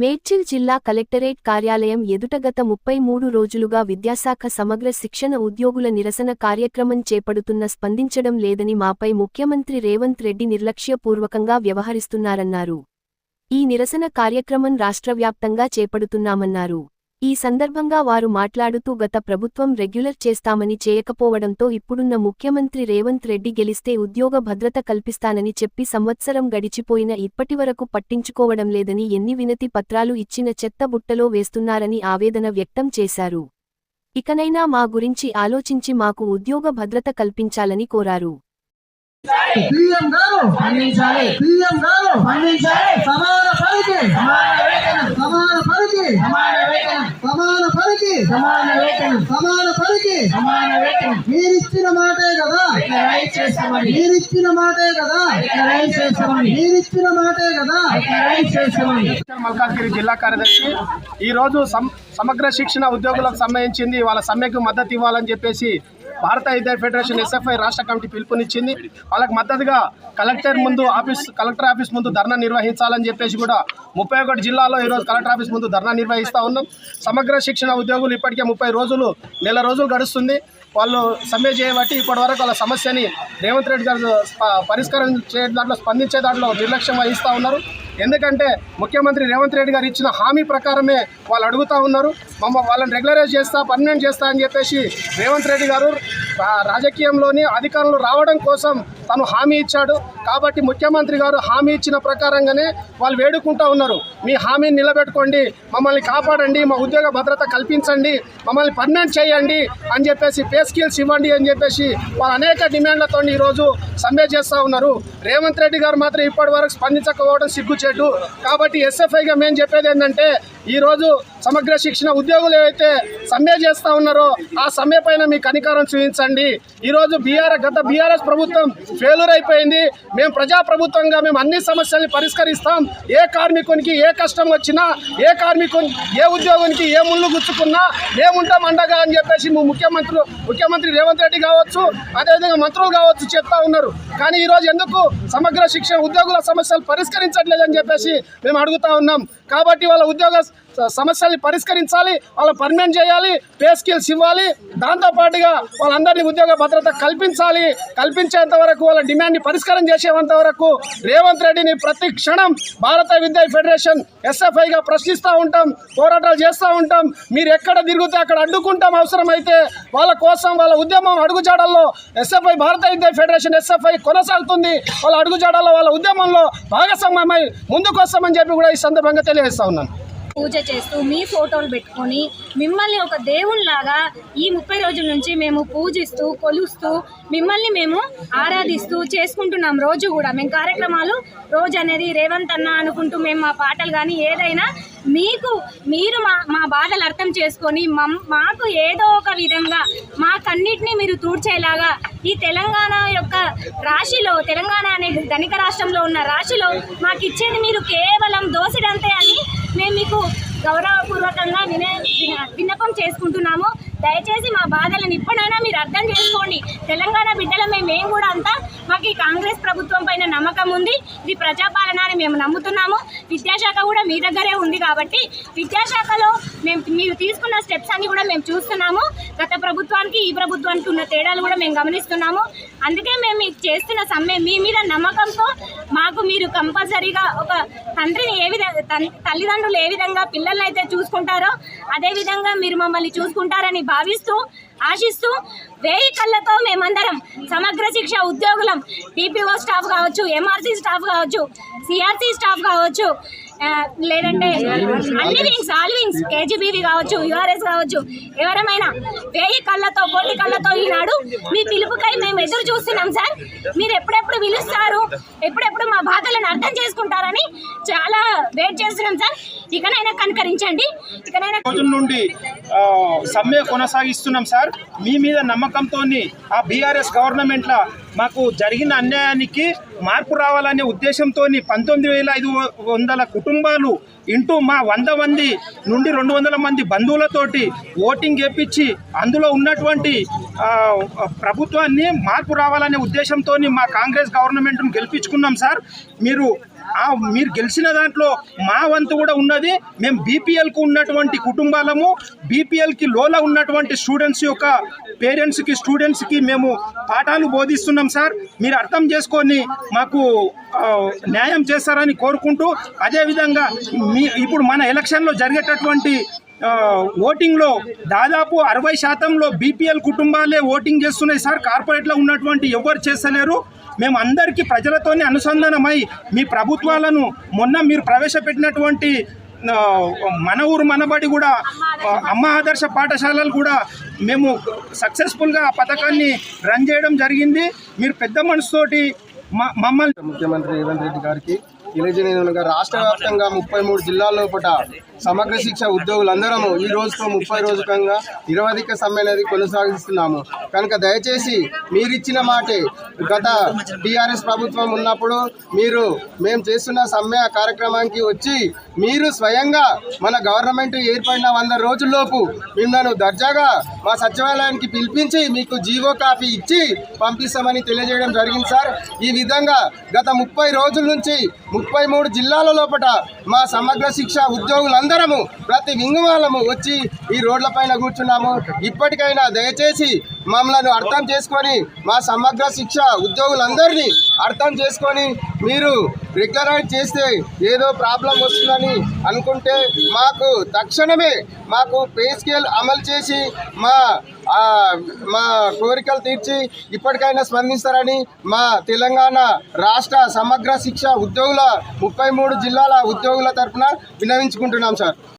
మేడ్చిల్ జిల్లా కలెక్టరేట్ కార్యాలయం ఎదుట గత ముప్పై మూడు రోజులుగా విద్యాశాఖ సమగ్ర శిక్షణ ఉద్యోగుల నిరసన కార్యక్రమం చేపడుతున్న స్పందించడం లేదని మాపై ముఖ్యమంత్రి రేవంత్ రెడ్డి నిర్లక్ష్యపూర్వకంగా వ్యవహరిస్తున్నారన్నారు. ఈ నిరసన కార్యక్రమం రాష్ట్రవ్యాప్తంగా చేపడుతున్నామన్నారు. ఈ సందర్భంగా వారు మాట్లాడుతూ గత ప్రభుత్వం రెగ్యులర్ చేస్తామని చేయకపోవడంతో ఇప్పుడున్న ముఖ్యమంత్రి రేవంత్ రెడ్డి గెలిస్తే ఉద్యోగ భద్రత కల్పిస్తానని చెప్పి సంవత్సరం గడిచిపోయిన ఇప్పటివరకు పట్టించుకోవడం లేదని ఎన్ని వినతి పత్రాలు ఇచ్చిన చెత్త బుట్టలో వేస్తున్నారని ఆవేదన వ్యక్తం చేశారు. ఇకనైనా మా గురించి ఆలోచించి మాకు ఉద్యోగ భద్రత కల్పించాలని కోరారు సీఎం గారు స్పందించాలి సీఎం గారు స్పందించాలి సమాన పనికి సమాన వేతనం సమాన పనికి సమాన వేతనం సమాన పనికి సమాన వేతనం. సమాన పనికి సమాన వేతనం. మీరిచ్చిన మాటే కదా. చేస్తామని మీరిచ్చిన మాటే కదా. చేస్తామని మీరిచ్చిన మాటే కదా. చేస్తామని మల్కాజ్గిరి జిల్లా కార్యదర్శి ఈ రోజు సమ- సమగ్ర శిక్షణ ఉద్యోగులకు సంబంధించింది. వాళ్ళ సమ్మెకు మద్దతు ఇవ్వాలని చెప్పేసి భారత విద్యా ఫెడరేషన్ ఎస్ఎఫ్ఐ రాష్ట్ర కమిటీ పిలుపునిచ్చింది. వాళ్ళకి మద్దతుగా కలెక్టర్ ముందు ఆఫీస్ కలెక్టర్ ఆఫీస్ ముందు ధర్నా నిర్వహించాలని చెప్పేసి కూడా ముప్పై ఒకటి జిల్లాలో ఈరోజు కలెక్టర్ ఆఫీస్ ముందు ధర్నా నిర్వహిస్తూ ఉన్నాం. సమగ్ర శిక్షణ ఉద్యోగులు ఇప్పటికే ముప్పై రోజులు నెల రోజులు గడుస్తుంది. వాళ్ళు సమ్మె చేయబట్టి ఇప్పటి వరకు వాళ్ళ సమస్యని రేవంత్ రెడ్డి గారు స్ప- పరిష్కారం చేయ దాంట్లో స్పందించే దాంట్లో నిర్లక్ష్యం వహిస్తూ ఉన్నారు. ఎందుకంటే ముఖ్యమంత్రి రేవంత్ రెడ్డి గారు ఇచ్చిన హామీ ప్రకారమే వాళ్ళు అడుగుతూ ఉన్నారు. మమ్మ వాళ్ళని రెగ్యులరైజ్ చేస్తా పర్మనెంట్ చేస్తా అని చెప్పేసి రేవంత్ రెడ్డి గారు రాజకీయంలోని అధికారులు రావడం కోసం తను హామీ ఇచ్చాడు. కాబట్టి ముఖ్యమంత్రి గారు హామీ ఇచ్చిన ప్రకారంగానే వాళ్ళు వేడుకుంటూ ఉన్నారు. మీ హామీని నిలబెట్టుకోండి మమ్మల్ని కాపాడండి మా ఉద్యోగ భద్రత కల్పించండి మమ్మల్ని పర్మనెంట్ చేయండి అని చెప్పేసి పే స్కిల్స్ ఇవ్వండి అని చెప్పేసి వాళ్ళు అనేక డిమాండ్లతో ఈరోజు సమ్మె చేస్తూ ఉన్నారు. రేవంత్ రెడ్డి గారు మాత్రం ఇప్పటి వరకు స్పందించకపోవడం సిగ్గుచేటు. కాబట్టి ఎస్ఎఫ్ఐగా మేము చెప్పేది ఏంటంటే ఈరోజు సమగ్ర శిక్షణ ఉద్యోగులు ఏవైతే సమ్మె చేస్తూ ఉన్నారో ఆ సమ్మె పైన మీ కనికారం చూపించండి. ఈరోజు బీఆర్ గత బీఆర్ఎస్ ప్రభుత్వం ఫెయిల్యూర్ అయిపోయింది. మేము ప్రజా ప్రభుత్వంగా మేము అన్ని సమస్యల్ని పరిష్కరిస్తాం. ఏ కార్మికునికి ఏ కష్టం వచ్చినా ఏ కార్మికుని ఏ ఉద్యోగునికి ఏ ముళ్ళు గుచ్చుకున్నా మేముంటాం అండగా అని చెప్పేసి ముఖ్యమంత్రులు ముఖ్యమంత్రి రేవంత్ రెడ్డి కావచ్చు అదేవిధంగా మంత్రులు కావచ్చు చెప్తా ఉన్నారు. కానీ ఈరోజు ఎందుకు సమగ్ర శిక్షణ ఉద్యోగుల సమస్యలు పరిష్కరించట్లేదని చెప్పేసి మేము అడుగుతా ఉన్నాం. కాబట్టి వాళ్ళ ఉద్యోగ సమస్యల్ని పరిష్కరించాలి వాళ్ళ పర్మనెంట్ చేయాలి పే స్కిల్స్ ఇవ్వాలి. దాంతోపాటుగా వాళ్ళందరినీ ఉద్యోగ భద్రత కల్పించాలి. కల్పించేంత వరకు వాళ్ళ డిమాండ్ని పరిష్కారం చేసేంత వరకు రేవంత్ రెడ్డిని ప్రతి క్షణం భారత విద్యా ఫెడరేషన్ ఎస్ఎఫ్ఐగా ప్రశ్నిస్తూ ఉంటాం పోరాటాలు చేస్తూ ఉంటాం. మీరు ఎక్కడ తిరిగితే అక్కడ అడ్డుకుంటాం అవసరమైతే వాళ్ళ కోసం వాళ్ళ ఉద్యమం అడుగుజాడల్లో ఎస్ఎఫ్ఐ భారత విద్యా ఫెడరేషన్ ఎస్ఎఫ్ఐ కొనసాగుతుంది. వాళ్ళ అడుగుజాడల్లో వాళ్ళ ఉద్యమంలో భాగస్వామ్యమై ముందుకొస్తామని చెప్పి కూడా ఈ సందర్భంగా తెలియజేస్తా ఉన్నాను. పూజ చేస్తూ మీ ఫోటోలు పెట్టుకొని మిమ్మల్ని ఒక దేవుళ్ళలాగా ఈ ముప్పై రోజుల నుంచి మేము పూజిస్తూ కొలుస్తూ మిమ్మల్ని మేము ఆరాధిస్తూ చేసుకుంటున్నాం రోజు కూడా. మేము కార్యక్రమాలు రోజు అనేది రేవంత్ అన్న అనుకుంటూ మేము మా పాటలు కానీ ఏదైనా మీకు మీరు మా మా బాధలు అర్థం చేసుకొని మాకు ఏదో ఒక విధంగా మాకన్నిటినీ మీరు తూడ్చేలాగా ఈ తెలంగాణ యొక్క రాశిలో తెలంగాణ అనే ధనిక రాష్ట్రంలో ఉన్న రాశిలో మాకు ఇచ్చేది మీరు కేవలం దోసిడంతే అని మేము మీకు గౌరవపూర్వకంగా విన విన- విన్నపం చేసుకుంటున్నాము. దయచేసి మా బాధలను ఇప్పుడైనా మీరు అర్థం చేసుకోండి. తెలంగాణ బిడ్డలమే మేము కూడా అంతా మాకు ఈ కాంగ్రెస్ ప్రభుత్వం పైన నమ్మకం ఉంది. ఇది ప్రజాపాలన అని మేము నమ్ముతున్నాము. విద్యాశాఖ కూడా మీ దగ్గరే ఉంది కాబట్టి విద్యాశాఖలో మేము మీరు తీసుకున్న స్టెప్స్ అన్ని కూడా మేము చూస్తున్నాము. గత ప్రభుత్వానికి ఈ ప్రభుత్వానికి ఉన్న తేడాలు కూడా మేము గమనిస్తున్నాము. అందుకే మేము మీకు చేస్తున్న సమ్మె మీ మీద నమ్మకంతో మాకు మీరు కంపల్సరీగా ఒక తండ్రిని ఏ విధంగా తల్లిదండ్రులు ఏ విధంగా పిల్లల్ని అయితే చూసుకుంటారో అదే విధంగా మీరు మమ్మల్ని చూసుకుంటారని భావిస్తూ ఆశిస్తూ వేయి కళ్ళతో మేమందరం సమగ్ర శిక్ష ఉద్యోగులం టీపీఓ స్టాఫ్ కావచ్చు ఎంఆర్సీ స్టాఫ్ కావచ్చు సిఆర్సీ స్టాఫ్ కావచ్చు లేదంటే అన్ని వింగ్స్ ఆల్ వింగ్స్ కేజీబీవి కావచ్చు యుఆర్ఎస్ కావచ్చు ఎవరమైనా వేయి కళ్ళతో కోటి కళ్ళతో ఈనాడు మీ పిలుపుకై మేము ఎదురు చూస్తున్నాం సార్. మీరు ఎప్పుడెప్పుడు పిలుస్తారు? ఎప్పుడెప్పుడు మా బాధలను అర్థం చేసుకుంటారని చాలా వెయిట్ చేస్తున్నాం సార్. ఇకనైనా కనుకరించండి. ఇకనైనా రోజుల నుండి సమ్మె కొనసాగిస్తున్నాం సార్. మీ మీద నమ్మకంతో ఆ బీఆర్ఎస్ గవర్నమెంట్ల మాకు జరిగిన అన్యాయానికి మార్పు రావాలనే ఉద్దేశంతో పంతొమ్మిది వేల ఐదు వందల కుటుంబాలు ఇంటూ మా వంద మంది నుండి రెండు వందల మంది బంధువులతోటి ఓటింగ్ చేపించి అందులో ఉన్నటువంటి ప్రభుత్వాన్ని మార్పు రావాలనే ఉద్దేశంతో మా కాంగ్రెస్ గవర్నమెంట్ను గెలిపించుకున్నాం సార్. మీరు మీరు గెలిచిన దాంట్లో మా వంతు కూడా ఉన్నది. మేము బీపీఎల్కు ఉన్నటువంటి కుటుంబాలము బీపీఎల్కి లోలో ఉన్నటువంటి స్టూడెంట్స్ యొక్క పేరెంట్స్కి స్టూడెంట్స్కి మేము పాఠాలు బోధిస్తున్నాం సార్. మీరు అర్థం చేసుకొని మాకు న్యాయం చేస్తారని కోరుకుంటూ అదేవిధంగా మీ ఇప్పుడు మన ఎలక్షన్లో జరిగేటటువంటి ఓటింగ్లో దాదాపు అరవై శాతంలో బీపీఎల్ కుటుంబాలే ఓటింగ్ చేస్తున్నాయి సార్. కార్పొరేట్లో ఉన్నటువంటి ఎవరు చేస్తలేరు. మేము అందరికీ ప్రజలతోనే అనుసంధానమై మీ ప్రభుత్వాలను మొన్న మీరు ప్రవేశపెట్టినటువంటి మన ఊరు మనబడి కూడా అమ్మ ఆదర్శ పాఠశాలలు కూడా మేము సక్సెస్ఫుల్గా ఆ పథకాన్ని రన్ చేయడం జరిగింది. మీరు పెద్ద మనసుతోటి మమ్మల్ని ముఖ్యమంత్రి రేవంత్ రెడ్డి గారికి తెలియజేయగా రాష్ట్ర వ్యాప్తంగా ముప్పై మూడు జిల్లాల్లో పూట సమగ్ర శిక్ష ఉద్యోగులందరము ఈ రోజుతో ముప్పై రోజుకంగా నిరవధిక సమ్మె అనేది కొనసాగిస్తున్నాము. కనుక దయచేసి మీరిచ్చిన మాటే గత టీఆర్ఎస్ ప్రభుత్వం ఉన్నప్పుడు మీరు మేము చేస్తున్న సమ్మె కార్యక్రమానికి వచ్చి మీరు స్వయంగా మన గవర్నమెంట్ ఏర్పడిన వంద రోజుల్లోపు మిమ్మల్ని దర్జాగా మా సచివాలయానికి పిలిపించి మీకు జీవో కాపీ ఇచ్చి పంపిస్తామని తెలియజేయడం జరిగింది సార్. ఈ విధంగా గత ముప్పై రోజుల నుంచి ముప్పై మూడు జిల్లాల లోపల మా సమగ్ర శిక్ష ఉద్యోగులందరము ప్రతి వింగుమాలము వచ్చి ఈ రోడ్లపైన కూర్చున్నాము. ఇప్పటికైనా దయచేసి మమ్మల్ని అర్థం చేసుకొని మా సమగ్ర శిక్ష ఉద్యోగులందరినీ అర్థం చేసుకొని మీరు రెగ్యులరైజ్ చేస్తే ఏదో ప్రాబ్లం వస్తుందని అనుకుంటే మాకు తక్షణమే మాకు పే స్కేల్ అమలు చేసి మా మా కోరికలు తీర్చి ఇప్పటికైనా స్పందిస్తారని మా తెలంగాణ రాష్ట్ర సమగ్ర శిక్ష ఉద్యోగుల ముప్పై మూడు జిల్లాల ఉద్యోగుల తరఫున విన్నవించుకుంటున్నాం సార్.